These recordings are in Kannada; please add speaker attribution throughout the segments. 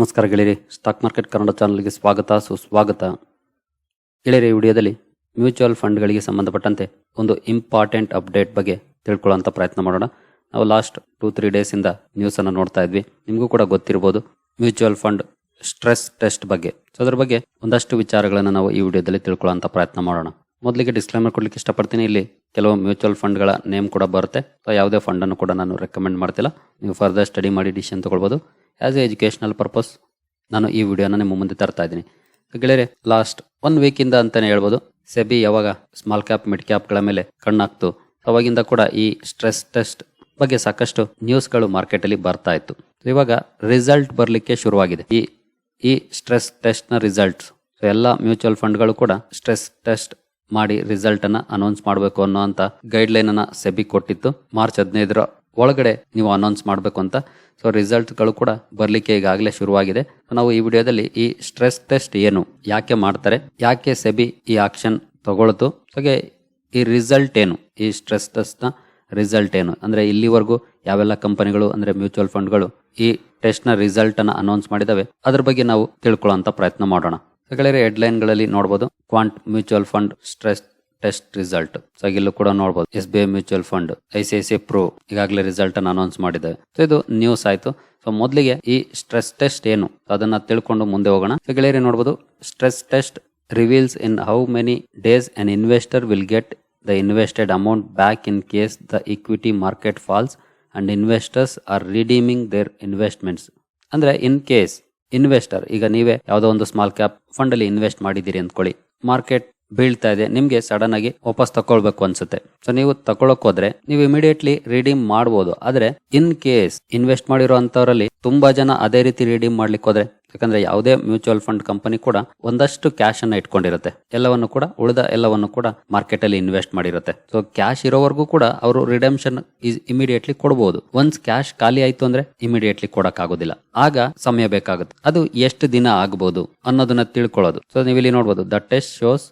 Speaker 1: ನಮಸ್ಕಾರ ಗೆಳೆಯರಿ ಸ್ಟಾಕ್ ಮಾರ್ಕೆಟ್ ಕನ್ನಡ ಚಾನಲ್ಗೆ ಸ್ವಾಗತ, ಸುಸ್ವಾಗತ. ಗೆಳೆಯರಿ ವಿಡಿಯೋದಲ್ಲಿ ಮ್ಯೂಚುವಲ್ ಫಂಡ್ಗಳಿಗೆ ಸಂಬಂಧಪಟ್ಟಂತೆ ಒಂದು ಇಂಪಾರ್ಟೆಂಟ್ ಅಪ್ಡೇಟ್ ಬಗ್ಗೆ ತಿಳ್ಕೊಳ್ಳೋಂಥ ಪ್ರಯತ್ನ ಮಾಡೋಣ. ನಾವು ಲಾಸ್ಟ್ ಟೂ ತ್ರೀ ಡೇಸಿಂದ ನ್ಯೂಸನ್ನು ನೋಡ್ತಾ ಇದ್ವಿ. ನಿಮಗೂ ಕೂಡ ಗೊತ್ತಿರ್ಬೋದು ಮ್ಯೂಚುವಲ್ ಫಂಡ್ ಸ್ಟ್ರೆಸ್ ಟೆಸ್ಟ್ ಬಗ್ಗೆ. ಸೊ ಅದರ ಬಗ್ಗೆ ಒಂದಷ್ಟು ವಿಚಾರಗಳನ್ನು ನಾವು ಈ ವಿಡಿಯೋದಲ್ಲಿ ತಿಳ್ಕೊಳ್ಳೋಂಥ ಪ್ರಯತ್ನ ಮಾಡೋಣ. ಮೊದಲಿಗೆ ಡಿಸ್ಕ್ಲೈಮರ್ ಕೊಡ್ಲಿಕ್ಕೆ ಇಷ್ಟಪಡ್ತೀನಿ. ಇಲ್ಲಿ ಕೆಲವು ಮ್ಯೂಚುವಲ್ ಫಂಡ್ಗಳ ನೇಮ್ ಕೂಡ ಬರುತ್ತೆ. ಸೊ ಯಾವುದೇ ಫಂಡನ್ನು ಕೂಡ ನಾನು ರೆಕಮೆಂಡ್ ಮಾಡ್ತಿಲ್ಲ. ನೀವು ಫರ್ದರ್ ಸ್ಟಡಿ ಮಾಡಿ ಡಿಸಿಷನ್ ತಗೊಳ್ಬೋದು. ಆಸ್ ಎ ಎಜುಕೇಷನಲ್ ಪರ್ಪಸ್ ನಾನು ಈ ವಿಡಿಯೋನ ನಿಮ್ಮ ಮುಂದೆ ತರ್ತಾ ಇದ್ದೀನಿ. ಗೆಳೆಯರೆ ಲಾಸ್ಟ್ ಒನ್ ವೀಕಿಂದ ಅಂತಲೇ ಹೇಳ್ಬೋದು, ಸೆಬಿ ಯಾವಾಗ ಸ್ಮಾಲ್ ಕ್ಯಾಪ್ ಮಿಡ್ ಕ್ಯಾಪ್ಗಳ ಮೇಲೆ ಕಣ್ಣಾಕ್ತು ಅವಾಗಿಂದ ಕೂಡ ಈ ಸ್ಟ್ರೆಸ್ ಟೆಸ್ಟ್ ಬಗ್ಗೆ ಸಾಕಷ್ಟು ನ್ಯೂಸ್ಗಳು ಮಾರ್ಕೆಟಲ್ಲಿ ಬರ್ತಾ ಇತ್ತು. ಇವಾಗ ರಿಸಲ್ಟ್ ಬರಲಿಕ್ಕೆ ಶುರುವಾಗಿದೆ. ಈ ಈ ಸ್ಟ್ರೆಸ್ ಟೆಸ್ಟ್ನ ರಿಸಲ್ಟ್ಸ್ ಸೊ ಎಲ್ಲ ಮ್ಯೂಚುವಲ್ ಫಂಡ್ಗಳು ಕೂಡ ಸ್ಟ್ರೆಸ್ ಟೆಸ್ಟ್ ಮಾಡಿ ರಿಸಲ್ಟ್ ಅನ್ನ ಅನೌನ್ಸ್ ಮಾಡಬೇಕು ಅನ್ನೋ ಅಂತ ಗೈಡ್ ಅನ್ನ ಸೆಬಿ ಕೊಟ್ಟಿತ್ತು. ಮಾರ್ಚ್ ಹದಿನೈದರ ಒಳಗಡೆ ನೀವು ಅನೌನ್ಸ್ ಮಾಡಬೇಕು ಅಂತ. ಸೊ ರಿಸಲ್ಟ್ಗಳು ಕೂಡ ಬರಲಿಕ್ಕೆ ಈಗಾಗಲೇ ಶುರುವಾಗಿದೆ. ನಾವು ಈ ವಿಡಿಯೋದಲ್ಲಿ ಈ ಸ್ಟ್ರೆಸ್ ಟೆಸ್ಟ್ ಏನು, ಯಾಕೆ ಮಾಡ್ತಾರೆ, ಯಾಕೆ ಸೆಬಿ ಈ ಆಕ್ಷನ್ ತಗೊಳ್ತು, ಹಾಗೆ ಈ ರಿಸಲ್ಟ್ ಏನು, ಈ ಸ್ಟ್ರೆಸ್ ಟೆಸ್ಟ್ನ ರಿಸಲ್ಟ್ ಏನು. ಅಂದರೆ ಇಲ್ಲಿವರೆಗೂ ಯಾವೆಲ್ಲ ಕಂಪನಿಗಳು ಅಂದರೆ ಮ್ಯೂಚುವಲ್ ಫಂಡ್ಗಳು ಈ ಟೆಸ್ಟ್ನ ರಿಸಲ್ಟನ್ನು ರಿಸಲ್ಟ್ ಅನ್ನ ಅನೌನ್ಸ್ ಮಾಡಿದ್ದಾವೆ ಅದ್ರ ಬಗ್ಗೆ ನಾವು ತಿಳ್ಕೊಳ್ಳೋ ಪ್ರಯತ್ನ ಮಾಡೋಣ. ಗೆಳೆಯರೆ ಹೆಡ್ಲೈನ್ಗಳಲ್ಲಿ ನೋಡಬಹುದು Quant mutual fund stress test result so ಇಲ್ಲೂ ಕೂಡ ನೋಡಬಹುದು S B I mutual fund I C I C Pru ಈಗಾಗಲೇ ರಿಸಲ್ಟ್ ಅನ್ನು ಅನೌನ್ಸ್ ಮಾಡಿದೆ. ಸೊ ಇದು ನ್ಯೂಸ್ ಆಯ್ತು. ಸೊ ಮೊದಲಿಗೆ ಈ ಸ್ಟ್ರೆಸ್ ಟೆಸ್ಟ್ ಏನು? ಅದನ್ನ ತಿಳ್ಕೊಂಡು ಮುಂದೆ ಹೋಗೋಣ. ಸೊ ಗೆಳೆಯರೆ ನೋಡಬಹುದು stress test reveals in how many days an investor will get the invested amount back in case the equity market falls and investors are redeeming their investments ಅಂದ್ರೆ ಇನ್ ಕೇಸ್ ಇನ್ವೆಸ್ಟರ್ ಈಗ ನೀವೇ ಯಾವುದೋ ಒಂದು ಸ್ಮಾಲ್ ಕ್ಯಾಪ್ ಫಂಡ್ ಅಲ್ಲಿ ಇನ್ವೆಸ್ಟ್ ಮಾಡಿದ್ದೀರಿ ಅಂದ್ಕೊಳ್ಳಿ. ಮಾರ್ಕೆಟ್ ಬೀಳ್ತಾ ಇದೆ, ನಿಮಗೆ ಸಡನ್ ಆಗಿ ವಾಪಸ್ ತಕೊಳ್ಬೇಕು ಅನ್ಸುತ್ತೆ. ಸೊ ನೀವು ತಗೊಳಕ್ ಹೋದ್ರೆ ನೀವು ಇಮಿಡಿಯೇಟ್ಲಿ ರೀಡೀಮ್ ಮಾಡಬಹುದು ಆದ್ರೆ ಇನ್ ಕೇಸ್ ಇನ್ವೆಸ್ಟ್ ಮಾಡಿರೋ ಅಂತವರಲ್ಲಿ ತುಂಬಾ ಜನ ಅದೇ ರೀತಿ ರೀಡೀಮ್ ಮಾಡ್ಲಿಕ್ಕೆ ಹೋದ್ರೆ ಯಾಕಂದ್ರೆ ಯಾವುದೇ ಮ್ಯೂಚುವಲ್ ಫಂಡ್ ಕಂಪನಿ ಕೂಡ ಒಂದಷ್ಟು ಕ್ಯಾಶ್ ಅನ್ನ ಇಟ್ಕೊಂಡಿರುತ್ತೆ. ಎಲ್ಲವನ್ನು ಕೂಡ, ಉಳಿದ ಎಲ್ಲವನ್ನು ಕೂಡ ಮಾರ್ಕೆಟ್ ಅಲ್ಲಿ ಇನ್ವೆಸ್ಟ್ ಮಾಡಿರುತ್ತೆ. ಸೊ ಕ್ಯಾಶ್ ಇರೋವರೆಗೂ ಕೂಡ ಅವರು ರಿಡೆಮ್ಷನ್ ಇಮಿಡಿಯೇಟ್ಲಿ ಕೊಡಬಹುದು ಒನ್ಸ್ ಕ್ಯಾಶ್ ಖಾಲಿ ಆಯ್ತು ಅಂದ್ರೆ ಇಮಿಡಿಯೇಟ್ಲಿ ಕೊಡಕ್ ಆಗೋದಿಲ್ಲ ಆಗ ಸಮಯ ಬೇಕಾಗುತ್ತೆ. ಅದು ಎಷ್ಟು ದಿನ ಆಗಬಹುದು ಅನ್ನೋದನ್ನ ತಿಳ್ಕೊಳ್ಳೋದು. ಸೊ ನೀವು ಇಲ್ಲಿ ನೋಡಬಹುದು the test shows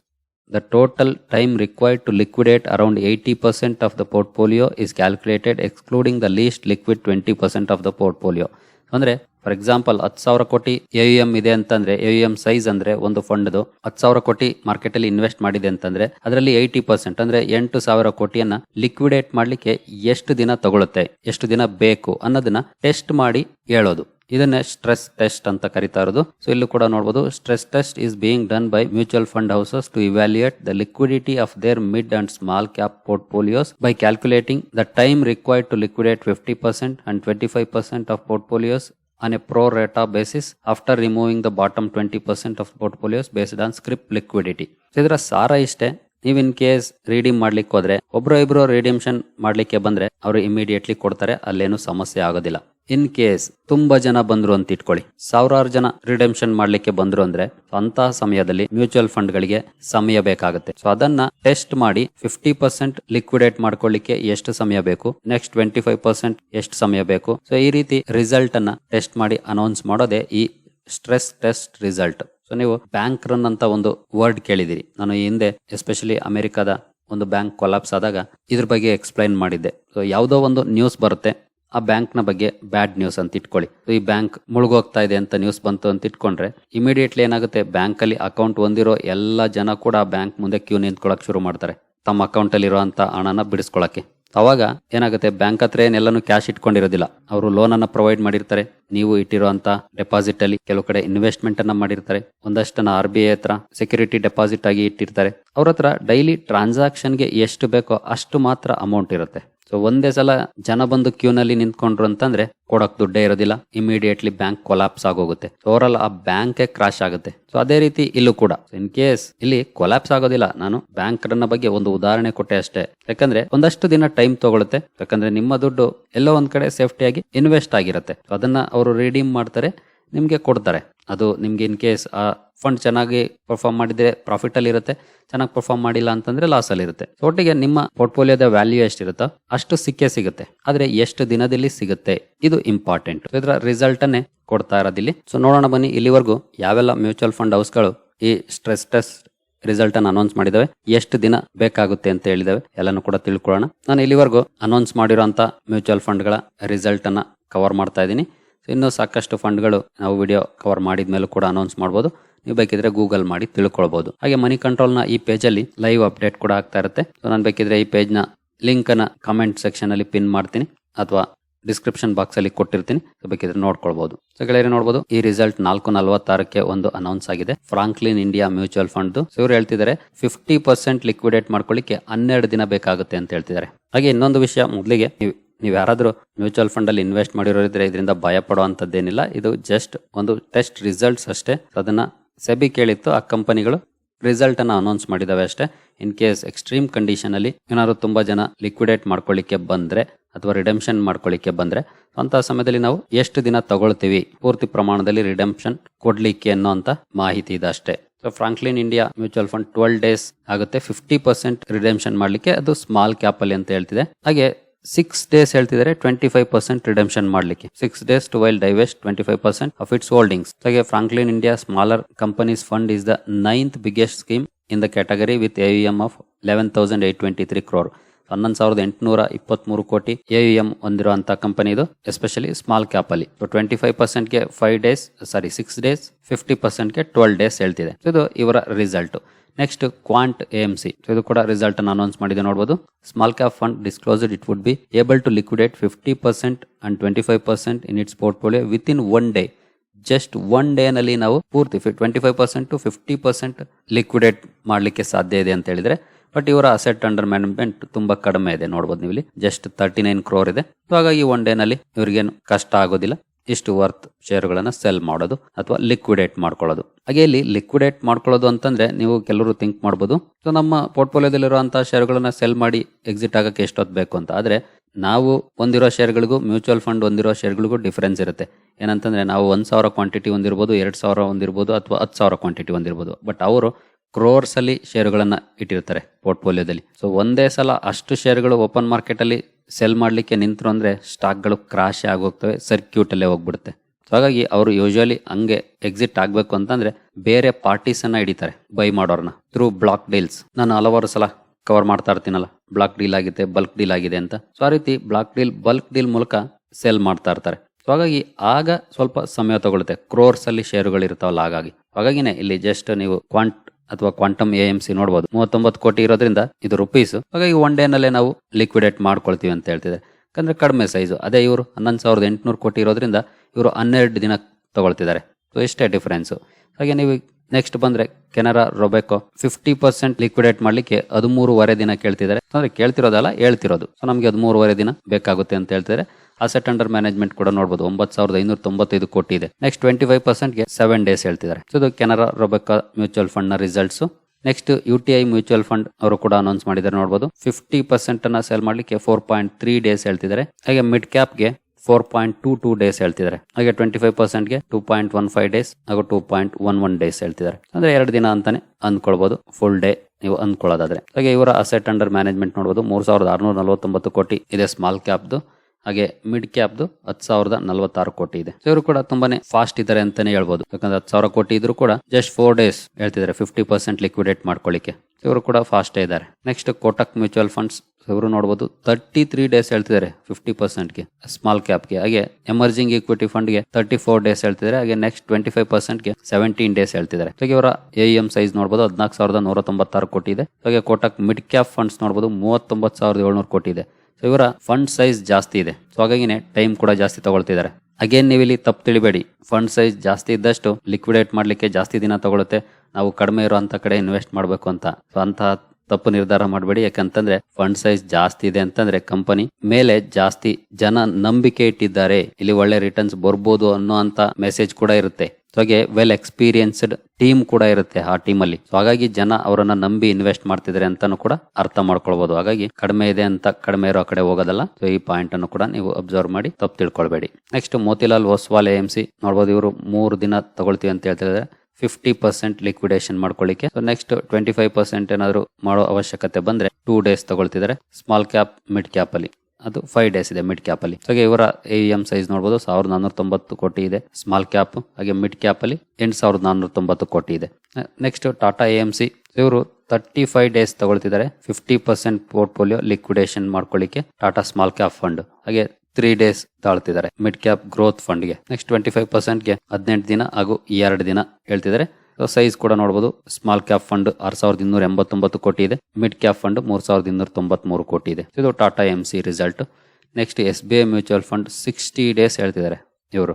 Speaker 1: The total time required to liquidate around 80% of the portfolio is calculated excluding the least liquid 20% of the portfolio. ಅಂದ್ರೆ ಫಾರ್ ಎಕ್ಸಾಂಪಲ್ ಹತ್ತು ಸಾವಿರ ಕೋಟಿ ಎ ಇದೆ ಅಂತಂದ್ರೆ ಎಂ ಸೈಜ್ ಅಂದ್ರೆ ಒಂದು ಫಂಡ್ದು ಹತ್ತು ಸಾವಿರ ಕೋಟಿ ಮಾರ್ಕೆಟ್ ಅಲ್ಲಿ ಇನ್ವೆಸ್ಟ್ ಮಾಡಿದೆ ಅಂತಂದ್ರೆ, ಅದರಲ್ಲಿ ಏಯ್ಟಿ ಪರ್ಸೆಂಟ್ ಅಂದ್ರೆ ಎಂಟು ಸಾವಿರ ಕೋಟಿಯನ್ನ ಲಿಕ್ವಿಡೇಟ್ ಮಾಡ್ಲಿಕ್ಕೆ ಎಷ್ಟು ದಿನ ತಗೊಳುತ್ತೆ, ಎಷ್ಟು ದಿನ ಬೇಕು ಅನ್ನೋದನ್ನ ಟೆಸ್ಟ್ ಮಾಡಿ ಹೇಳೋದು ಇದನ್ನೇ ಸ್ಟ್ರೆಸ್ ಟೆಸ್ಟ್ ಅಂತ ಕರಿತಾ ಇರೋದು. ಸೊ ಇಲ್ಲೂ ಕೂಡ ನೋಡಬಹುದು stress test is being done by mutual fund houses to evaluate the liquidity of their mid and small cap portfolios by calculating the time required to liquidate fifty percent and twenty five percent of portfolios on a pro rata basis after removing the bottom 20% of portfolios based on script liquidity. So ಇದರ ಸಾರ ಇಷ್ಟೇ. ನೀವ್ ಇನ್ ಕೇಸ್ ರೀಡಿಮ್ ಮಾಡ್ಲಿಕ್ಕೆ ಹೋದ್ರೆ ಒಬ್ರು ಇಬ್ರು ರೀಡಿಮ್ಷನ್ ಮಾಡ್ಲಿಕ್ಕೆ ಬಂದ್ರೆ, ಅವರು ಇಮಿಡಿಯೇಟ್ಲಿ ಕೊಡ್ತಾರೆ, ಅಲ್ಲೇನು ಸಮಸ್ಯೆ ಆಗೋದಿಲ್ಲ. ಇನ್ ಕೇಸ್ ತುಂಬಾ ಜನ ಬಂದ್ರು ಅಂತ ಇಟ್ಕೊಳ್ಳಿ. ಸಾವಿರಾರು ಜನ ರಿಡೆಮ್ಷನ್ ಮಾಡ್ಲಿಕ್ಕೆ ಬಂದ್ರು ಅಂದ್ರೆ ಅಂತಹ ಸಮಯದಲ್ಲಿ ಮ್ಯೂಚುವಲ್ ಫಂಡ್ ಗಳಿಗೆ ಸಮಯ ಬೇಕಾಗುತ್ತೆ. ಸೊ ಅದನ್ನ ಟೆಸ್ಟ್ ಮಾಡಿ ಫಿಫ್ಟಿ ಪರ್ಸೆಂಟ್ ಲಿಕ್ವಿಡೇಟ್ ಮಾಡ್ಕೊಳ್ಳಿಕ್ಕೆ ಎಷ್ಟು ಸಮಯ ಬೇಕು, ನೆಕ್ಸ್ಟ್ ಟ್ವೆಂಟಿ ಫೈವ್ ಪರ್ಸೆಂಟ್ ಎಷ್ಟು ಸಮಯ ಬೇಕು. ಸೊ ಈ ರೀತಿ ರಿಸಲ್ಟ್ ಅನ್ನ ಟೆಸ್ಟ್ ಮಾಡಿ ಅನೌನ್ಸ್ ಮಾಡೋದೇ ಈ ಸ್ಟ್ರೆಸ್ ಟೆಸ್ಟ್ ರಿಸಲ್ಟ್. ಸೊ ನೀವು ಬ್ಯಾಂಕ್ ರನ್ ಅಂತ ಒಂದು ವರ್ಡ್ ಕೇಳಿದಿರಿ. ನಾನು ಈ ಹಿಂದೆ ಎಸ್ಪೆಷಲಿ ಅಮೆರಿಕದ ಒಂದು ಬ್ಯಾಂಕ್ ಕೊಲಾಪ್ಸ್ ಆದಾಗ ಇದ್ರ ಬಗ್ಗೆ ಎಕ್ಸ್ಪ್ಲೈನ್ ಮಾಡಿದ್ದೆ. ಸೊ ಯಾವುದೋ ಒಂದು ನ್ಯೂಸ್ ಬರುತ್ತೆ ಆ ಬ್ಯಾಂಕ್ನ ಬಗ್ಗೆ ಬ್ಯಾಡ್ ನ್ಯೂಸ್ ಅಂತ ಇಟ್ಕೊಳ್ಳಿ. ಈ ಬ್ಯಾಂಕ್ ಮುಳುಗೋಗ್ತಾ ಇದೆ ಅಂತ ನ್ಯೂಸ್ ಬಂತು ಅಂತ ಇಟ್ಕೊಂಡ್ರೆ ಇಮಿಡಿಯೇಟ್ಲಿ ಏನಾಗುತ್ತೆ? ಬ್ಯಾಂಕ್ ಅಲ್ಲಿ ಅಕೌಂಟ್ ಹೊಂದಿರೋ ಎಲ್ಲ ಜನ ಕೂಡ ಆ ಬ್ಯಾಂಕ್ ಮುಂದೆ ಕ್ಯೂ ನಿಂತ್ಕೊಳಕ್ ಶುರು ಮಾಡ್ತಾರೆ. ತಮ್ಮ ಅಕೌಂಟ್ ಅಲ್ಲಿ ಇರುವಂತ ಹಣನ ಬಿಡಿಸ್ಕೊಳಕ್ಕೆ. ಅವಾಗ ಏನಾಗುತ್ತೆ? ಬ್ಯಾಂಕ್ ಹತ್ರ ಏನೆಲ್ಲನೂ ಕ್ಯಾಶ್ ಇಟ್ಕೊಂಡಿರೋದಿಲ್ಲ. ಅವರು ಲೋನ್ ಅನ್ನ ಪ್ರೊವೈಡ್ ಮಾಡಿರ್ತಾರೆ. ನೀವು ಇಟ್ಟಿರುವಂತ ಡೆಪಾಸಿಟ್ ಅಲ್ಲಿ ಕೆಲವು ಕಡೆ ಇನ್ವೆಸ್ಟ್ಮೆಂಟ್ ಅನ್ನ ಮಾಡಿರ್ತಾರೆ. ಒಂದಷ್ಟನ್ನ ಆರ್ ಬಿ ಐ ಹತ್ರ ಸೆಕ್ಯೂರಿಟಿ ಡೆಪಾಸಿಟ್ ಆಗಿ ಇಟ್ಟಿರ್ತಾರೆ. ಅವ್ರ ಹತ್ರ ಡೈಲಿ ಟ್ರಾನ್ಸಾಕ್ಷನ್ಗೆ ಎಷ್ಟು ಬೇಕೋ ಅಷ್ಟು ಮಾತ್ರ ಅಮೌಂಟ್ ಇರುತ್ತೆ. ಸೊ ಒಂದೇ ಸಲ ಜನ ಬಂದು ಕ್ಯೂನಲ್ಲಿ ನಿಂತ್ಕೊಂಡ್ರು ಅಂತಂದ್ರೆ ಕೊಡಕ್ ದುಡ್ಡೇ ಇರೋದಿಲ್ಲ. ಇಮಿಡಿಯೇಟ್ಲಿ ಬ್ಯಾಂಕ್ ಕೊಲಾಪ್ಸ್ ಆಗೋಗುತ್ತೆ. ಓವರ್ ಆ ಬ್ಯಾಂಕ್ ಕ್ರಾಶ್ ಆಗುತ್ತೆ. ಸೊ ಅದೇ ರೀತಿ ಇಲ್ಲೂ ಕೂಡ. ಇನ್ ಕೇಸ್ ಇಲ್ಲಿ ಕೊಲಾಪ್ಸ್ ಆಗೋದಿಲ್ಲ, ನಾನು ಬ್ಯಾಂಕ್ ರನ್ನ ಬಗ್ಗೆ ಒಂದು ಉದಾಹರಣೆ ಕೊಟ್ಟೆ ಅಷ್ಟೇ. ಯಾಕಂದ್ರೆ ಒಂದಷ್ಟು ದಿನ ಟೈಮ್ ತಗೊಳುತ್ತೆ. ಯಾಕಂದ್ರೆ ನಿಮ್ಮ ದುಡ್ಡು ಎಲ್ಲೋ ಒಂದ್ ಕಡೆ ಸೇಫ್ಟಿಯಾಗಿ ಇನ್ವೆಸ್ಟ್ ಆಗಿರುತ್ತೆ. ಅದನ್ನ ಅವರು ರಿಡೀಮ್ ಮಾಡ್ತಾರೆ. ನಿಮ್ಗೆ ಕೊಡ್ತಾರೆ. ಅದು ನಿಮ್ಗೆ ಇನ್ ಕೇಸ್ ಆ ಫಂಡ್ ಚೆನ್ನಾಗಿ ಪರ್ಫಾರ್ಮ್ ಮಾಡಿದ್ರೆ ಪ್ರಾಫಿಟ್ ಅಲ್ಲಿ ಇರುತ್ತೆ, ಚೆನ್ನಾಗಿ ಪರ್ಫಾರ್ಮ್ ಮಾಡಿಲ್ಲ ಅಂತಂದ್ರೆ ಲಾಸ್ ಅಲ್ಲಿ ಇರುತ್ತೆ. ಒಟ್ಟಿಗೆ ನಿಮ್ಮ ಪೋರ್ಟ್ಫೋಲಿಯೋದ ವ್ಯಾಲ್ಯೂ ಎಷ್ಟಿರುತ್ತೋ ಅಷ್ಟು ಸಿಕ್ಕೇ ಸಿಗುತ್ತೆ. ಆದ್ರೆ ಎಷ್ಟು ದಿನದಲ್ಲಿ ಸಿಗುತ್ತೆ, ಇದು ಇಂಪಾರ್ಟೆಂಟ್ ಇದರ ರಿಸಲ್ಟ್ ಅನ್ನೇ ಕೊಡ್ತಾ ಇರೋದಿಲ್ಲಿ. ಸೊ ನೋಡೋಣ ಬನ್ನಿ, ಇಲ್ಲಿವರೆಗೂ ಯಾವೆಲ್ಲ ಮ್ಯೂಚುವಲ್ ಫಂಡ್ ಹೌಸ್ಗಳು ಈ ಸ್ಟ್ರೆಸ್ ಟೆಸ್ಟ್ ರಿಸಲ್ಟ್ ಅನ್ನು ಅನೌನ್ಸ್ ಮಾಡಿದಾವೆ ಎಷ್ಟು ದಿನ ಬೇಕಾಗುತ್ತೆ ಅಂತ ಹೇಳಿದಾವೆ ಎಲ್ಲನೂ ಕೂಡ ತಿಳ್ಕೊಳ್ಳೋಣ. ನಾನು ಇಲ್ಲಿವರೆಗೂ ಅನೌನ್ಸ್ ಮಾಡಿರೋಂತ ಮ್ಯೂಚುವಲ್ ಫಂಡ್ಗಳ ರಿಸಲ್ಟ್ ಕವರ್ ಮಾಡ್ತಾ ಇದ್ದೀನಿ. ಇನ್ನೂ ಸಾಕಷ್ಟು ಫಂಡ್ಗಳು ನಾವು ವಿಡಿಯೋ ಕವರ್ ಮಾಡಿದ ಮೇಲೂ ಕೂಡ ಅನೌನ್ಸ್ ಮಾಡ್ಬೋದು. ನೀವು ಬೇಕಿದ್ರೆ ಗೂಗಲ್ ಮಾಡಿ ತಿಳ್ಕೊಳ್ಬೋದು. ಹಾಗೆ ಮನಿ ಕಂಟ್ರೋಲ್ನ ಈ ಪೇಜಲ್ಲಿ ಲೈವ್ ಅಪ್ಡೇಟ್ ಕೂಡ ಆಗ್ತಾ ಇರುತ್ತೆ. ಸೊ ನಾನು ಬೇಕಿದ್ರೆ ಈ ಪೇಜ್ನ ಲಿಂಕನ್ನು ಕಮೆಂಟ್ ಸೆಕ್ಷನಲ್ಲಿ ಪಿನ್ ಮಾಡ್ತೀನಿ. ಅಥವಾ ಡಿಸ್ಕ್ರಿಪ್ಷನ್ ಬಾಕ್ಸ್ ಅಲ್ಲಿ ಕೊಟ್ಟಿರ್ತೀನಿ. ಸೊ ಬೇಕಿದ್ರೆ ನೋಡ್ಕೊಳ್ಬಹುದು ಸೊ ಗೆಳೆಯರೆ ನೋಡಬಹುದು ಈ ರಿಸಲ್ಟ್ ನಾಲ್ಕು ನಲವತ್ತಾರಕ್ಕೆ ಒಂದು ಅನೌನ್ಸ್ ಆಗಿದೆ. Franklin India mutual fund so ಇವರು ಹೇಳ್ತಿದ್ದಾರೆ ಫಿಫ್ಟಿ ಪರ್ಸೆಂಟ್ ಲಿಕ್ವಿಡೇಟ್ ಮಾಡ್ಕೊಳ್ಳಿಕ್ಕೆ ಹನ್ನೆರಡು ದಿನ ಬೇಕಾಗುತ್ತೆ ಅಂತ ಹೇಳ್ತಿದ್ದಾರೆ. ಹಾಗೆ ಇನ್ನೊಂದು ವಿಷಯ, ಮೊದಲಿಗೆ ನೀವು ಯಾರಾದರೂ ಮ್ಯೂಚುವಲ್ ಫಂಡಲ್ಲಿ ಇನ್ವೆಸ್ಟ್ ಮಾಡಿರೋರಿದ್ರೆ ಇದರಿಂದ ಭಯ ಪಡುವಂಥದ್ದೇನಿಲ್ಲ ಇದು ಜಸ್ಟ್ ಒಂದು ಟೆಸ್ಟ್ ರಿಸಲ್ಟ್ಸ್ ಅಷ್ಟೇ. ಅದನ್ನು ಸೆಬಿ ಕೇಳಿತ್ತು. ಆ ಕಂಪನಿಗಳು ರಿಸಲ್ಟನ್ನು ಅನ್ನ ಅನೌನ್ಸ್ ಮಾಡಿದಾವೆ ಅಷ್ಟೇ. ಇನ್ ಕೇಸ್ ಎಕ್ಸ್ಟ್ರೀಮ್ ಕಂಡೀಷನಲ್ಲಿ ಏನಾದ್ರು ತುಂಬ ಜನ ಲಿಕ್ವಿಡೇಟ್ ಮಾಡ್ಕೊಳ್ಳಿಕ್ಕೆ ಬಂದರೆ ಅಥವಾ ರಿಡೆಂಪ್ಷನ್ ಮಾಡ್ಕೊಳ್ಳಿಕ್ಕೆ ಬಂದರೆ ಅಂತ ಸಮಯದಲ್ಲಿ ನಾವು ಎಷ್ಟು ದಿನ ತಗೊಳ್ತೀವಿ? ಪೂರ್ತಿ ಪ್ರಮಾಣದಲ್ಲಿ ರಿಡೆಂಪ್ಷನ್ ಕೊಡಲಿಕ್ಕೆ ಅನ್ನೋಂತ ಮಾಹಿತಿ ಇದೆ ಅಷ್ಟೇ. So Franklin India mutual fund twelve days ಆಗುತ್ತೆ. ಫಿಫ್ಟಿ ಪರ್ಸೆಂಟ್ ರಿಡೆಂಪ್ಷನ್ ಮಾಡಲಿಕ್ಕೆ. ಅದು ಸ್ಮಾಲ್ ಕ್ಯಾಪಲ್ಲಿ ಅಂತ ಹೇಳ್ತಿದೆ. ಹಾಗೆ ಸಿಕ್ಸ್ ಡೇಸ್ ಹೇಳ್ತಿದ್ದಾರೆ ಟ್ವೆಂಟಿ ಫೈವ್ ಪರ್ಸೆಂಟ್ ರಿಡಮ್ಷನ್ ಮಾಡ್ಲಿಕ್ಕೆ. Six days to while divest twenty five percent of its holdings ಹಾಗೆ Franklin India smaller companies fund is the ninth biggest scheme in the category with A M of eleven thousand eight twenty three crore ಹನ್ನೊಂದು ಸಾವಿರದ ಎಂಟುನೂರ ಇಪ್ಪತ್ಮೂರು ಕೋಟಿ ಎ ಎಂ ಹೊಂದಿರುವಂತಹ ಕಂಪನಿ ಇದು ಎಸ್ಪೆಷಲಿ ಸ್ಮಾಲ್ ಕ್ಯಾಪ್ ಅಲ್ಲಿ. Twenty five ಪರ್ಸೆಂಟ್ಗೆ five days sorry six days fifty ಪರ್ಸೆಂಟ್ಗೆ twelve days ಹೇಳ್ತಿದೆ ಇದು. ಇವರ result next Quant A M C ಇದು ಕೂಡ ರಿಸಲ್ಟ್ ಅನ್ನು ಅನೌನ್ಸ್ ಮಾಡಿದೆ ನೋಡಬಹುದು small cap fund disclosed it would be able to liquidate fifty percent and twenty five percent in its portfolio with in one day just one day ನಲ್ಲಿ ನಾವು ಪೂರ್ತಿ twenty five percent to fifty percent liquidate ಮಾಡಲಿಕ್ಕೆ ಸಾಧ್ಯ ಇದೆ ಅಂತ ಹೇಳಿದ್ರೆ. ಬಟ್ ಇವರ ಅಸೆಟ್ ಅಂಡರ್ ಮ್ಯಾನೇಜ್ಮೆಂಟ್ ತುಂಬಾ ಕಡಿಮೆ ಇದೆ ನೋಡಬಹುದು ನೀವು ಜಸ್ಟ್ ತರ್ಟಿ ನೈನ್ ಕ್ರೋರ್ ಇದೆ ಹಾಗಾಗಿ ಒನ್ ಡೇ ನಲ್ಲಿ ಇವ್ರಿಗೇನು ಕಷ್ಟ ಆಗೋದಿಲ್ಲ. ಇಷ್ಟು ವರ್ತ್ ಶೇರುಗಳನ್ನು ಸೆಲ್ ಮಾಡೋದು ಅಥವಾ ಲಿಕ್ವಿಡೇಟ್ ಮಾಡ್ಕೊಳ್ಳೋದು. ಹಾಗೆ ಇಲ್ಲಿ ಲಿಕ್ವಿಡೇಟ್ ಮಾಡ್ಕೊಳ್ಳೋದು ಅಂತಂದ್ರೆ ನೀವು ಕೆಲವರು ಥಿಂಕ್ ಮಾಡ್ಬೋದು. ಸೊ ನಮ್ಮ ಪೋರ್ಟ್ಫೋಲಿಯೋದಲ್ಲಿರುವಂತಹ ಶೇರುಗಳನ್ನ ಸೆಲ್ ಮಾಡಿ ಎಕ್ಸಿಟ್ ಆಗಕ್ಕೆ ಎಷ್ಟೊತ್ತು ಬೇಕು ಅಂತ. ಆದರೆ ನಾವು ಹೊಂದಿರೋ ಶೇರ್ಗಳಿಗೂ ಮ್ಯೂಚುವಲ್ ಫಂಡ್ ಹೊಂದಿರೋ ಶೇರ್ಗಳಿಗೂ ಡಿಫರೆನ್ಸ್ ಇರುತ್ತೆ. ಏನಂತಂದ್ರೆ ನಾವು ಒಂದು ಸಾವಿರ ಕ್ವಾಂಟಿಟಿ ಹೊಂದಿರ್ಬೋದು, ಎರಡು ಸಾವಿರ ಹೊಂದಿರ್ಬೋದು ಅಥವಾ ಹತ್ತು ಸಾವಿರ ಕ್ವಾಂಟಿಟಿ ಹೊಂದಿರ್ಬೋದು. ಬಟ್ ಅವರು ಕ್ರೋರ್ಸ್ ಅಲ್ಲಿ ಶೇರುಗಳನ್ನ ಇಟ್ಟಿರ್ತಾರೆ ಪೋರ್ಟ್ಫೋಲಿಯೋದಲ್ಲಿ ಸೊ ಒಂದೇ ಸಲ ಅಷ್ಟು ಶೇರುಗಳು ಓಪನ್ ಮಾರ್ಕೆಟ್ ಅಲ್ಲಿ ಸೆಲ್ ಮಾಡಲಿಕ್ಕೆ ನಿಂತರು ಅಂದರೆ ಸ್ಟಾಕ್ಗಳು ಕ್ರಾಶ್ ಆಗೋಗ್ತವೆ ಸರ್ಕ್ಯೂಟ್ ಸರ್ಕ್ಯೂಟಲ್ಲೇ ಹೋಗ್ಬಿಡುತ್ತೆ. ಸೊ ಹಾಗಾಗಿ ಅವರು ಯೂಶುವಲಿ ಹಂಗೆ ಎಕ್ಸಿಟ್ ಆಗಬೇಕು ಅಂತಂದರೆ ಬೇರೆ ಪಾರ್ಟೀಸನ್ನು ಹಿಡಿತಾರೆ ಬೈ ಮಾಡೋರ್ನ ಥ್ರೂ ಬ್ಲಾಕ್ ಡೀಲ್ಸ್ ನಾನು ಹಲವಾರು ಸಲ ಕವರ್ ಮಾಡ್ತಾ ಇರ್ತೀನಲ್ಲ ಬ್ಲಾಕ್ ಡೀಲ್ ಆಗಿದೆ ಬಲ್ಕ್ ಡೀಲ್ ಆಗಿದೆ ಅಂತ. ಸೊ ಆ ರೀತಿ ಬ್ಲಾಕ್ ಡೀಲ್ ಬಲ್ಕ್ ಡೀಲ್ ಮೂಲಕ ಸೆಲ್ ಮಾಡ್ತಾ ಇರ್ತಾರೆ. ಸೊ ಹಾಗಾಗಿ ಆಗ ಸ್ವಲ್ಪ ಸಮಯ ತಗೊಳುತ್ತೆ ಕ್ರೋರ್ಸಲ್ಲಿ ಶೇರುಗಳು ಇರ್ತಾವಲ್ಲ ಹಾಗಾಗಿ. ಹಾಗಾಗಿನೇ ಇಲ್ಲಿ ಜಸ್ಟ್ ನೀವು ಕ್ವಾಂಟ್ ಅಥವಾ ಕ್ವಾಂಟಮ್ ಎ ಎಂ ಸಿ ನೋಡಬಹುದು ಮೂವತ್ತೊಂಬತ್ತು ಕೋಟಿ ಇರೋದ್ರಿಂದ ಇದು ರುಪೀಸ್. ಹಾಗಾಗಿ ಒನ್ ಡೇ ನಲ್ಲೇ ನಾವು ಲಿಕ್ವಿಡೇಟ್ ಮಾಡ್ಕೊಳ್ತೀವಿ ಅಂತ ಹೇಳ್ತಿದೆ. ಯಾಕಂದ್ರೆ ಕಡಿಮೆ ಸೈಜು ಅದೇ ಇವರು ಹನ್ನೊಂದು ಸಾವಿರದ ಎಂಟುನೂರು ಕೋಟಿ ಇರೋದ್ರಿಂದ ಇವರು ಹನ್ನೆರಡು ದಿನ ತಗೊಳ್ತಿದ್ದಾರೆ. ಸೊ ಇಷ್ಟೇ ಡಿಫರೆನ್ಸ್ ಹಾಗೆ ನೀವು ನೆಕ್ಸ್ಟ್ ಬಂದ್ರೆ Canara, Robeco fifty percent liquidate ಮಾಡ್ಲಿಕ್ಕೆ ಹದಿಮೂರುವರೆ ದಿನ ಕೇಳ್ತಿದ್ದಾರೆ. ಅಂದ್ರೆ ಕೇಳ್ತಿರೋದಲ್ಲ, ಹೇಳ್ತಿರೋದು. ಸೊ ನಮಗೆ ಹದಿಮೂರುವರೆ ದಿನ ಬೇಕಾಗುತ್ತೆ ಅಂತ ಹೇಳ್ತಿದ್ದಾರೆ. ಅಸೆಟ್ ಅಂಡರ್ ಮ್ಯಾನೇಜ್ಮೆಂಟ್ ಕೂಡ ನೋಡಬಹುದು ಒಂಬತ್ತು ಸಾವಿರದ ಐನೂರ ತೊಂಬತ್ತೈದು ಕೋಟಿ ಇದೆ. ನೆಕ್ಸ್ಟ್ ಟ್ವೆಂಟಿ ಫೈವ್ ಪರ್ಸೆಂಟ್ಗೆ ಸೆವೆನ್ ಡೇಸ್ ಹೇಳ್ತಿದ್ದಾರೆ. ಸೊ ಇದು Canara Robeco mutual ಫಂಡ್ನ results next U T I mutual fund ಅವರು ಕೂಡ ಅನೌನ್ಸ್ ಮಾಡಿದ್ದಾರೆ ನೋಡಬಹುದು ಫಿಫ್ಟಿ ಪರ್ಸೆಂಟ್ ಅನ್ನ ಸೇಲ್ ಮಾಡ್ಲಿಕ್ಕೆ ಫೋರ್ ಪಾಯಿಂಟ್ ತ್ರೀ ಡೇಸ್ ಹೇಳ್ತಿದ್ದಾರೆ. ಹಾಗೆ mid ಕ್ಯಾಪ್ಗೆ four point two two days ಹೇಳ್ತಿದ್ದಾರೆ. ಹಾಗೆ twenty five ಪರ್ಸೆಂಟ್ಗೆ two point one five days ಹಾಗೂ two point one one days ಹೇಳ್ತಿದ್ದಾರೆ. ಅಂದ್ರೆ ಎರಡು ದಿನ ಅಂತಾನೆ ಅಂದ್ಕೊಳ್ಬಹುದು ಫುಲ್ ಡೇ ನೀವು ಅಂದ್ಕೊಳ್ಳೋದಾದ್ರೆ. ಹಾಗೆ ಇವರ ಅಸೆಟ್ ಅಂಡರ್ ಮ್ಯಾನೇಜ್ಮೆಂಟ್ ನೋಡಬಹುದು ಮೂರ್ ಸಾವಿರದ ಆರ್ನೂರ ನಲವತ್ತೊಂಬತ್ತು ಕೋಟಿ ಇದೆ ಸ್ಮಾಲ್ ಕ್ಯಾಪ್ದು ಹಾಗೆ ಮಿಡ್ ಕ್ಯಾಪ್ದು ಹತ್ತು ಸಾವಿರದ ನಲವತ್ತಾರು ಕೋಟಿ ಇದೆ. ಇವರು ಕೂಡ ತುಂಬಾನೇ ಫಾಸ್ಟ್ ಇದ್ದಾರೆ ಅಂತಾನೆ ಹೇಳ್ಬೋದು. ಯಾಕಂದ್ರೆ ಹತ್ತು ಸಾವಿರ ಕೋಟಿ ಇದ್ರು ಕೂಡ ಜಸ್ಟ್ ಫೋರ್ ಡೇಸ್ ಹೇಳ್ತಿದ್ದಾರೆ ಫಿಫ್ಟಿ ಪರ್ಸೆಂಟ್ ಲಿಕ್ವಿಡೇಟ್ ಮಾಡ್ಕೊಳ್ಳಿಕ್ಕೆ. ಇವರು ಕೂಡ ಫಾಸ್ಟ್ ಇದ್ದಾರೆ. ನೆಕ್ಸ್ಟ್ ಕೋಟಕ್ ಮ್ಯೂಚುವಲ್ ಫಂಡ್ಸ್ ಇವರು ನೋಡಬಹುದು ತರ್ಟಿ ತ್ರೀ ಡೇಸ್ ಹೇಳ್ತಿದ್ದಾರೆ ಫಿಫ್ಟಿ ಪರ್ಸೆಂಟ್ಗೆ ಸ್ಮಾಲ್ ಕ್ಯಾಪ್ಗೆ ಹಾಗೆ ಎಮರ್ಜಿಂಗ್ ಇಕ್ವಿಟಿ ಫಂಡ್ಗೆ ತರ್ಟಿ ಫೋರ್ ಡೇಸ್ ಹೇಳ್ತಿದ್ದಾರೆ, ಹಾಗೆ ನೆಕ್ಸ್ಟ್ ಟ್ವೆಂಟಿ ಫೈವ್ ಪರ್ಸೆಂಟ್ಗೆ ಸೆವೆಂಟೀನ್ ಡೇಸ್ ಹೇಳ್ತಿದ್ದಾರೆ. ಹಾಗೆ ಇವರ ಎ ಎಂ ಸೈಜ್ ನೋಡಬಹುದು ಹದಿನಾಲ್ಕು ಸಾವಿರದ ನೂರ ತೊಂಬತ್ತಾರು ಕೋಟಿ ಇದೆ. ಹಾಗೆ ಕೋಟಕ್ ಮಿಡ್ ಕ್ಯಾಪ್ ಫಂಡ್ಸ್ ನೋಡಬಹುದು ಮೂವತ್ತೊಂಬತ್ತು ಸಾವಿರದ ಏಳ್ನೂರು ಕೋಟಿ ಇದೆ. ಸೊ ಇವರ ಫಂಡ್ ಸೈಜ್ ಜಾಸ್ತಿ ಇದೆ. ಸೊ ಹಾಗಾಗಿನೇ ಟೈಮ್ ಕೂಡ ಜಾಸ್ತಿ ತಗೊಳ್ತಿದ್ದಾರೆ. ಅಗೇನ್ ನೀವು ಇಲ್ಲಿ ತಪ್ಪು ತಿಳಿಬೇಡಿ. ಫಂಡ್ ಸೈಜ್ ಜಾಸ್ತಿ ಇದ್ದಷ್ಟು ಲಿಕ್ವಿಡೇಟ್ ಮಾಡಲಿಕ್ಕೆ ಜಾಸ್ತಿ ದಿನ ತಗೊಳುತ್ತೆ. ನಾವು ಕಡಿಮೆ ಇರುವಂತ ಕಡೆ ಇನ್ವೆಸ್ಟ್ ಮಾಡಬೇಕು ಅಂತ. ಸೊ ಅಂತ ತಪ್ಪು ನಿರ್ಧಾರ ಮಾಡಬೇಡಿ. ಯಾಕಂತಂದ್ರೆ ಫಂಡ್ ಸೈಜ್ ಜಾಸ್ತಿ ಇದೆ ಅಂತಂದ್ರೆ ಕಂಪನಿ ಮೇಲೆ ಜಾಸ್ತಿ ಜನ ನಂಬಿಕೆ ಇಟ್ಟಿದ್ದಾರೆ. ಇಲ್ಲಿ ಒಳ್ಳೆ ರಿಟರ್ನ್ಸ್ ಬರ್ಬೋದು ಅನ್ನೋ ಅಂತ ಮೆಸೇಜ್ ಕೂಡ ಇರುತ್ತೆ. ಸೊ ಹಾಗೆ ವೆಲ್ ಎಕ್ಸ್ಪೀರಿಯನ್ಸ್ಡ್ ಟೀಮ್ ಕೂಡ ಇರುತ್ತೆ ಆ ಟೀಮ್ ಅಲ್ಲಿ. ಸೊ ಹಾಗಾಗಿ ಜನ ಅವರನ್ನ ನಂಬಿ ಇನ್ವೆಸ್ಟ್ ಮಾಡ್ತಿದ್ದಾರೆ ಅಂತಾನು ಕೂಡ ಅರ್ಥ ಮಾಡ್ಕೊಳ್ಬಹುದು ಹಾಗಾಗಿ ಕಡಿಮೆ ಇದೆ ಅಂತ ಕಡಿಮೆ ಇರೋ ಕಡೆ ಹೋಗೋದಲ್ಲ. ಸೊ ಈ ಪಾಯಿಂಟ್ ಅನ್ನು ಕೂಡ ನೀವು ಅಬ್ಸರ್ವ್ ಮಾಡಿ ತಪ್ಪು ತಿಳ್ಕೊಳ್ಬೇಡಿ. Next Motilal Oswal M C ನೋಡಬಹುದು ಇವರು ಮೂರು ದಿನ ತಗೊಳ್ತೀವಿ ಅಂತ ಹೇಳ್ತಿದ್ದಾರೆ ಫಿಫ್ಟಿ ಪರ್ಸೆಂಟ್ ಲಿಕ್ವಿಡೇಷನ್ ಮಾಡ್ಕೊಳ್ಳಿಕ್ಕೆ. So next twenty five percent ಏನಾದ್ರು ಮಾಡೋ ಅವಶ್ಯಕತೆ ಬಂದ್ರೆ ಟೂ ಡೇಸ್ ತಗೊಳ್ತಿದ್ದಾರೆ ಸ್ಮಾಲ್ ಕ್ಯಾಪ್ ಮಿಡ್ ಕ್ಯಾಪ್ ಅಲ್ಲಿ. ಅದು ಫೈವ್ ಡೇಸ್ ಇದೆ ಮಿಡ್ ಕ್ಯಾಪ್ ಅಲ್ಲಿ. ಹಾಗೆ ಇವರ ಎ ಎಂ ಸೈಜ್ ನೋಡಬಹುದು ಸಾವಿರದ ನಾನೂರ ತೊಂಬತ್ತು ಕೋಟಿ ಇದೆ. ಸ್ಮಾಲ್ ಕ್ಯಾಪ್ ಹಾಗೆ ಮಿಡ್ ಕ್ಯಾಪ್ ಅಲ್ಲಿ ಎಂಟು ಸಾವಿರದ ನಾನೂರ ತೊಂಬತ್ತು ಕೋಟಿ ಇದೆ. Next Tata A M C ಇವರು ತರ್ಟಿ ಫೈವ್ ಡೇಸ್ ತಗೊಳ್ತಿದ್ದಾರೆ. ಫಿಫ್ಟಿ ಪರ್ಸೆಂಟ್ ಪೋರ್ಟ್ಫೋಲಿಯೋ ಲಿಕ್ವಿಡೇಷನ್ ಮಾಡ್ಕೊಳ್ಳಿಕ್ಕೆ ಟಾಟಾ ಸ್ಮಾಲ್ ಕ್ಯಾಪ್ ಫಂಡ್ ಹಾಗೆ ತ್ರೀ ಡೇಸ್ ತಾಳ್ತಿದ್ದಾರೆ ಮಿಡ್ ಕ್ಯಾಪ್ ಗ್ರೋತ್ ಫಂಡ್ಗೆ ನೆಕ್ಸ್ಟ್ ಟ್ವೆಂಟಿ ಫೈವ್ ಪರ್ಸೆಂಟ್ಗೆ ಹದಿನೆಂಟು ದಿನ ಹಾಗೂ ಎರಡು ದಿನ ಹೇಳ್ತಿದ್ದಾರೆ. ಸೈಜ್ ಕೂಡ ನೋಡಬಹುದು ಸ್ಮಾಲ್ ಕ್ಯಾಪ್ ಫಂಡ್ ಆರ್ ಸಾವಿರದ ಇನ್ನೂರ ಎಂಬತ್ತೊಂಬತ್ತು ಕೋಟಿ ಇದೆ. ಮಿಡ್ ಕ್ಯಾಪ್ ಫಂಡ್ ಮೂರ್ ಸಾವಿರದ ಇನ್ನೂರ ತೊಂಬತ್ಮೂರು ಕೋಟಿ ಇದೆ. ಇದು Tata M C result next S B I mutual fund sixty days ಹೇಳ್ತಿದ್ದಾರೆ ಇವರು.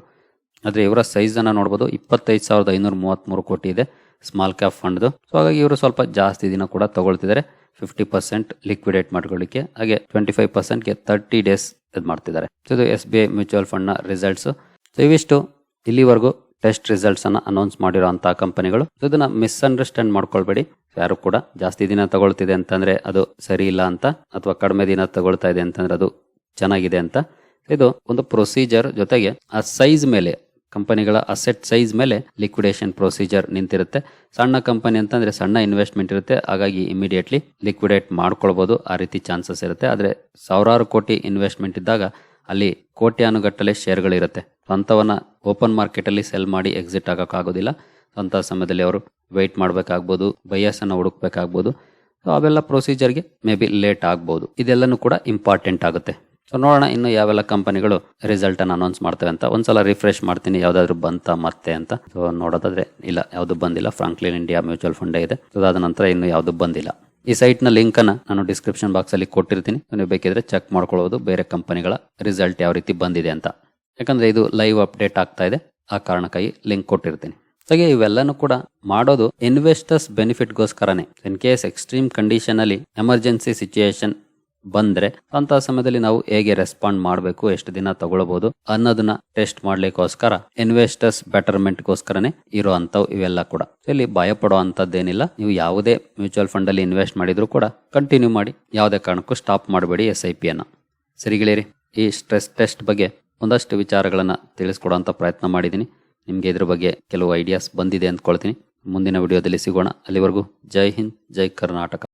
Speaker 1: ಆದರೆ ಇವರ ಸೈಜನ್ನು ನೋಡ್ಬೋದು. ಇಪ್ಪತ್ತೈದು ಸಾವಿರದ ಐನೂರ ಮೂವತ್ತ್ಮೂರು ಕೋಟಿ ಇದೆ ಸ್ಮಾಲ್ ಕ್ಯಾಪ್ ಫಂಡ್ದು ಸೊ ಹಾಗಾಗಿ ಇವರು ಸ್ವಲ್ಪ ಜಾಸ್ತಿ ದಿನ ಕೂಡ ತಗೊಳ್ತಿದ್ದಾರೆ. ಫಿಫ್ಟಿ ಪರ್ಸೆಂಟ್ ಲಿಕ್ವಿಡೇಟ್ ಮಾಡ್ಕೊಳ್ಳಿಕ್ಕೆ. ಹಾಗೆ ಟ್ವೆಂಟಿ ಫೈವ್ ಪರ್ಸೆಂಟ್ಗೆ ತರ್ಟಿ ಡೇಸ್ ಇದು ಮಾಡ್ತಿದ್ದಾರೆ. ಸೊ ಇದು ಎಸ್ ಬಿ ಐ ಮ್ಯೂಚುವಲ್ ಫಂಡ್ನ ರಿಸಲ್ಟ್ಸು ಸೊ ಇವಿಷ್ಟು ಇಲ್ಲಿವರೆಗೂ. ಟೆಸ್ಟ್ ರಿಸಲ್ಟ್ಸ್ ಅನ್ನ ಅನೌನ್ಸ್ ಮಾಡಿರುವಂತಹ ಕಂಪನಿಗಳು. So, ಇದನ್ನ ಮಿಸ್ಅಂಡರ್ಸ್ಟ್ಯಾಂಡ್ ಮಾಡ್ಕೊಳ್ಬೇಡಿ. ಯಾರು ಕೂಡ ಜಾಸ್ತಿ ದಿನ ತಗೊಳ್ತಿದೆ ಅಂತಂದ್ರೆ ಅದು ಸರಿ ಇಲ್ಲ ಅಂತ, ಅಥವಾ ಕಡಿಮೆ ದಿನ ತಗೊಳ್ತಾ ಇದೆ ಅಂತಂದ್ರೆ ಅದು ಚೆನ್ನಾಗಿದೆ ಅಂತ. ಇದು ಒಂದು ಪ್ರೊಸೀಜರ್ ಜೊತೆಗೆ ಆ ಸೈಜ್ ಮೇಲೆ, ಕಂಪನಿಗಳ ಅಸೆಟ್ ಸೈಜ್ ಮೇಲೆ ಲಿಕ್ವಿಡೇಷನ್ ಪ್ರೊಸೀಜರ್ ನಿಂತಿರುತ್ತೆ. ಸಣ್ಣ ಕಂಪನಿ ಅಂತಂದ್ರೆ ಸಣ್ಣ ಇನ್ವೆಸ್ಟ್ಮೆಂಟ್ ಇರುತ್ತೆ. ಹಾಗಾಗಿ ಇಮಿಡಿಯೇಟ್ಲಿ ಲಿಕ್ವಿಡೇಟ್ ಮಾಡ್ಕೊಳ್ಬಹುದು ಆ ರೀತಿ ಚಾನ್ಸಸ್ ಇರುತ್ತೆ. ಆದ್ರೆ ಸಾವಿರಾರು ಕೋಟಿ ಇನ್ವೆಸ್ಟ್ಮೆಂಟ್ ಇದ್ದಾಗ ಅಲ್ಲಿ ಕೋಟ್ಯಾನುಗಟ್ಟಲೆ ಶೇರ್ಗಳಿರುತ್ತೆ ಅಂಥವನ್ನ ಓಪನ್ ಮಾರ್ಕೆಟಲ್ಲಿ ಸೆಲ್ ಮಾಡಿ ಎಕ್ಸಿಟ್ ಆಗೋಕ್ಕಾಗೋದಿಲ್ಲ. ಅಂಥ ಸಮಯದಲ್ಲಿ ಅವರು ವೆಯ್ಟ್ ಮಾಡಬೇಕಾಗ್ಬೋದು, ಬೈಯಸನ್ನು ಹುಡುಕ್ಬೇಕಾಗ್ಬೋದು. ಸೊ ಅವೆಲ್ಲ ಪ್ರೊಸೀಜರ್ಗೆ ಮೇ ಬಿ ಲೇಟ್ ಆಗ್ಬೋದು. ಇದೆಲ್ಲನೂ ಕೂಡ ಇಂಪಾರ್ಟೆಂಟ್ ಆಗುತ್ತೆ. ಸೊ ನೋಡೋಣ ಇನ್ನು ಯಾವೆಲ್ಲ ಕಂಪನಿಗಳು ರಿಸಲ್ಟ್ ಅನ್ನು ಅನೌನ್ಸ್ ಮಾಡ್ತವೆ ಅಂತ. ಒಂದ್ಸಲ ರಿಫ್ರೆಶ್ ಮಾಡ್ತೀನಿ, ಯಾವ್ದಾದ್ರು ಬಂತ ಮತ್ತೆ ಅಂತ. ಸೊ ನೋಡೋದಾದ್ರೆ ಇಲ್ಲ, ಯಾವುದು ಬಂದಿಲ್ಲ. ಫ್ರಾಂಕ್ಲಿನ್ ಇಂಡಿಯಾ ಮ್ಯೂಚುವಲ್ ಫಂಡೇ ಇದೆ. ಸೊ ಅದಾದ ನಂತರ ಇನ್ನು ಯಾವುದು ಬಂದಿಲ್ಲ. ಈ ಸೈಟ್ನ ಲಿಂಕ್ ಅನ್ನ ನಾನು ಡಿಸ್ಕ್ರಿಪ್ಷನ್ ಬಾಕ್ಸ್ ಅಲ್ಲಿ ಕೊಟ್ಟಿರ್ತೀನಿ. ನೀವು ಬೇಕಿದ್ರೆ ಚೆಕ್ ಮಾಡ್ಕೊಳ್ಳೋದು ಬೇರೆ ಕಂಪನಿಗಳ ರಿಸಲ್ಟ್ ಯಾವ ರೀತಿ ಬಂದಿದೆ ಅಂತ. ಯಾಕಂದ್ರೆ ಇದು ಲೈವ್ ಅಪ್ಡೇಟ್ ಆಗ್ತಾ ಇದೆ. ಆ ಕಾರಣಕ್ಕಾಗಿ ಲಿಂಕ್ ಕೊಟ್ಟಿರ್ತೀನಿ. ಹಾಗೆ ಇವೆಲ್ಲನೂ ಕೂಡ ಮಾಡೋದು ಇನ್ವೆಸ್ಟರ್ಸ್ ಬೆನಿಫಿಟ್ಗೋಸ್ಕರನೇ ಇನ್ ಕೇಸ್ ಎಕ್ಸ್ಟ್ರೀಮ್ ಕಂಡೀಷನ್ ಅಲ್ಲಿ ಎಮರ್ಜೆನ್ಸಿ ಸಿಚುಯೇಷನ್ ಬಂದ್ರೆ ಅಂತ ಸಮಯದಲ್ಲಿ ನಾವು ಹೇಗೆ ರೆಸ್ಪಾಂಡ್ ಮಾಡಬೇಕು, ಎಷ್ಟು ದಿನ ತಗೊಳ್ಬಹುದು ಅನ್ನೋದನ್ನ ಟೆಸ್ಟ್ ಮಾಡ್ಲಿಕ್ಕೋಸ್ಕರ ಇನ್ವೆಸ್ಟರ್ಸ್ ಬೆಟರ್ಮೆಂಟ್ಗೋಸ್ಕರನೇ ಇರೋ ಅಂತವು ಇವೆಲ್ಲ ಕೂಡ. ಇಲ್ಲಿ ಭಯ ಪಡೋ ಅಂತದ್ದೇನಿಲ್ಲ ನೀವು ಯಾವುದೇ ಮ್ಯೂಚುವಲ್ ಫಂಡ್ ಅಲ್ಲಿ ಇನ್ವೆಸ್ಟ್ ಮಾಡಿದ್ರು ಕೂಡ ಕಂಟಿನ್ಯೂ ಮಾಡಿ. ಯಾವುದೇ ಕಾರಣಕ್ಕೂ ಸ್ಟಾಪ್ ಮಾಡಬೇಡಿ ಎಸ್ ಐ ಪಿ ಅನ್ನ. ಸರಿಗಳಿರಿ ಈ ಸ್ಟ್ರೆಸ್ ಟೆಸ್ಟ್ ಬಗ್ಗೆ ಒಂದಷ್ಟು ವಿಚಾರಗಳನ್ನು ತಿಳಿಸ್ಕೊಡೋಂಥ ಪ್ರಯತ್ನ ಮಾಡಿದ್ದೀನಿ. ನಿಮಗೆ ಇದ್ರ ಬಗ್ಗೆ ಕೆಲವು ಐಡಿಯಾಸ್ ಬಂದಿದೆ ಅಂದ್ಕೊಳ್ತೀನಿ. ಮುಂದಿನ ವಿಡಿಯೋದಲ್ಲಿ ಸಿಗೋಣ. ಅಲ್ಲಿವರೆಗೂ ಜೈ ಹಿಂದ್, ಜೈ ಕರ್ನಾಟಕ.